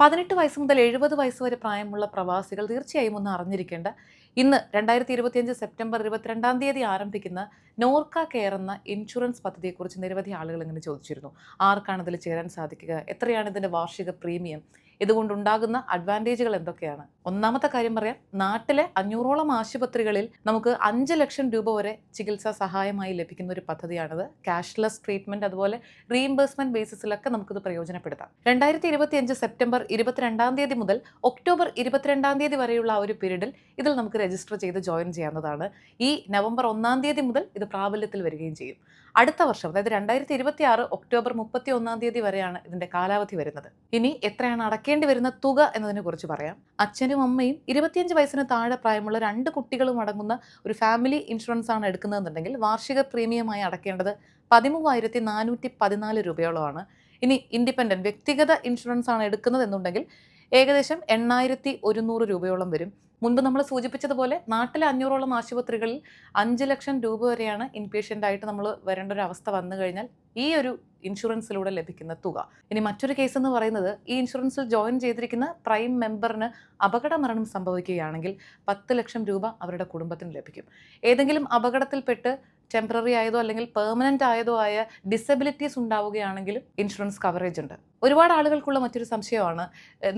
പതിനെട്ട് വയസ്സ് മുതൽ എഴുപത് വയസ്സ് വരെ പ്രായമുള്ള പ്രവാസികൾ തീർച്ചയായും ഒന്ന് അറിഞ്ഞിരിക്കേണ്ട. ഇന്ന് രണ്ടായിരത്തി ഇരുപത്തിയഞ്ച് സെപ്റ്റംബർ ഇരുപത്തിരണ്ടാം തീയതി ആരംഭിക്കുന്ന നോർക്ക കെയർ എന്ന ഇൻഷുറൻസ് പദ്ധതിയെക്കുറിച്ച് നിരവധി ആളുകൾ ഇങ്ങനെ ചോദിച്ചിരുന്നു. ആർക്കാണ് ഇതിൽ ചേരാൻ സാധിക്കുക? എത്രയാണ് ഇതിന്റെ വാർഷിക പ്രീമിയം? ഇതുകൊണ്ടുണ്ടാകുന്ന അഡ്വാന്റേജുകൾ എന്തൊക്കെയാണ്? ഒന്നാമത്തെ കാര്യം പറയാം നാട്ടിലെ അഞ്ഞൂറോളം ആശുപത്രികളിൽ നമുക്ക് അഞ്ച് ലക്ഷം രൂപ വരെ ചികിത്സാ സഹായമായി ലഭിക്കുന്ന ഒരു പദ്ധതിയാണിത്. ക്യാഷ്ലെസ് ട്രീറ്റ്മെന്റ് അതുപോലെ റീഇംബേഴ്സ്മെന്റ് ബേസിസിലൊക്കെ നമുക്കിത് പ്രയോജനപ്പെടുത്താം. രണ്ടായിരത്തി ഇരുപത്തിയഞ്ച് സെപ്റ്റംബർ ഇരുപത്തിരണ്ടാം തീയതി മുതൽ ഒക്ടോബർ ഇരുപത്തിരണ്ടാം തീയതി വരെയുള്ള ആ ഒരു പീരീഡിൽ ഇതിൽ നമുക്ക് രജിസ്റ്റർ ചെയ്ത് ജോയിൻ ചെയ്യാവുന്നതാണ്. ഈ നവംബർ ഒന്നാം തീയതി മുതൽ ഇത് പ്രാബല്യത്തിൽ വരികയും ചെയ്യും. അടുത്ത വർഷം അതായത് രണ്ടായിരത്തി ഇരുപത്തി ആറ് ഒക്ടോബർ മുപ്പത്തി ഒന്നാം തീയതി വരെയാണ് ഇതിന്റെ കാലാവധി വരുന്നത്. ഇനി എത്രയാണ് അടക്കേണ്ടി വരുന്ന തുക എന്നതിനെ കുറിച്ച് പറയാം. അച്ഛനും അമ്മയും ഇരുപത്തിയഞ്ച് വയസ്സിന് താഴെ പ്രായമുള്ള രണ്ട് കുട്ടികളും അടങ്ങുന്ന ഒരു ഫാമിലി ഇൻഷുറൻസ് ആണ് എടുക്കുന്നതെന്നുണ്ടെങ്കിൽ വാർഷിക പ്രീമിയമായി അടക്കേണ്ടത് പതിമൂവായിരത്തി നാനൂറ്റി പതിനാല് രൂപയോളമാണ്. ഇനി ഇൻഡിപെൻഡന്റ് വ്യക്തിഗത ഇൻഷുറൻസ് ആണ് എടുക്കുന്നത് എന്നുണ്ടെങ്കിൽ ഏകദേശം എണ്ണായിരത്തി ഒരുന്നൂറ് രൂപയോളം വരും. മുൻപ് നമ്മൾ സൂചിപ്പിച്ചതുപോലെ നാട്ടിലെ അഞ്ഞൂറോളം ആശുപത്രികളിൽ അഞ്ച് ലക്ഷം രൂപ വരെയാണ് ഇൻപേഷ്യന്റ് ആയിട്ട് നമ്മൾ വരേണ്ട ഒരു അവസ്ഥ വന്നു കഴിഞ്ഞാൽ ഈ ഒരു ഇൻഷുറൻസിലൂടെ ലഭിക്കുന്ന തുക. ഇനി മറ്റൊരു കേസ് എന്ന് പറയുന്നത് ഈ ഇൻഷുറൻസിൽ ജോയിൻ ചെയ്തിരിക്കുന്ന പ്രൈം മെമ്പറിന് അപകട മരണം സംഭവിക്കുകയാണെങ്കിൽ പത്ത് ലക്ഷം രൂപ അവരുടെ കുടുംബത്തിന് ലഭിക്കും. ഏതെങ്കിലും അപകടത്തിൽപ്പെട്ട് ടെമ്പററി ആയതോ അല്ലെങ്കിൽ പെർമനന്റ് ആയതോ ആയ ഡിസബിലിറ്റീസ് ഉണ്ടാവുകയാണെങ്കിലും ഇൻഷുറൻസ് കവറേജ് ഉണ്ട്. ഒരുപാട് ആളുകൾക്കുള്ള മറ്റൊരു സംശയമാണ്.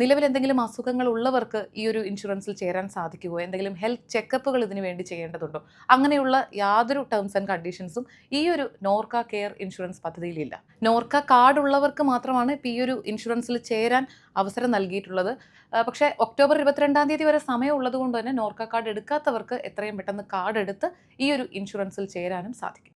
നിലവിൽ എന്തെങ്കിലും അസുഖങ്ങൾ ഉള്ളവർക്ക് ഈ ഒരു ഇൻഷുറൻസിൽ ചേരാൻ സാധിക്കുമോ എന്തെങ്കിലും ഹെൽത്ത് ചെക്കപ്പുകൾ ഇതിനു വേണ്ടി ചെയ്യേണ്ടതുണ്ടോ? അങ്ങനെയുള്ള യാതൊരു ടേംസ് ആൻഡ് കണ്ടീഷൻസും ഈ ഒരു നോർക്ക കെയർ ഇൻഷുറൻസ് പദ്ധതിയിലില്ല. നോർക്ക കാർഡ് ഉള്ളവർക്ക് മാത്രമാണ് ഇപ്പോൾ ഈ ഒരു ഇൻഷുറൻസിൽ ചേരാൻ അവസരം നൽകിയിട്ടുള്ളത്. പക്ഷേ ഒക്ടോബർ ഇരുപത്തിരണ്ടാം തീയതി വരെ സമയം ഉള്ളതുകൊണ്ട് തന്നെ നോർക്ക കാർഡ് എടുക്കാത്തവർക്ക് എത്രയും പെട്ടെന്ന് കാർഡ് എടുത്ത് ഈ ഒരു ഇൻഷുറൻസിൽ ചേരാനും സാധിക്കും.